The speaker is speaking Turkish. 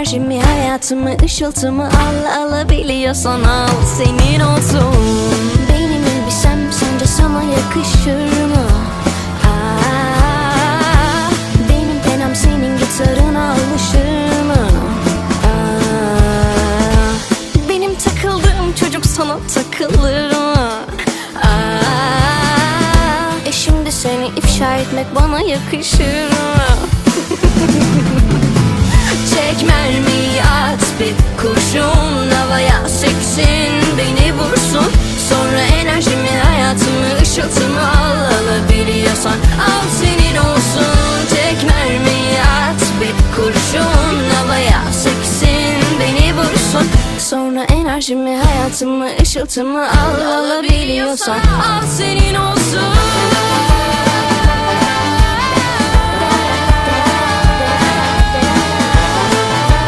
enerjimi, hayatımı, ışıltımı al Alabiliyorsan al senin olsun Benim elbisem sence sana yakışır mı? Aa, benim penam senin gitarına alışır mı? Aa, benim takıldığım çocuk sana takılır mı? Aa, e şimdi seni ifşa etmek bana yakışır mı? Sonra enerjimi hayatımı ışıltımı al alabiliyorsan al olsun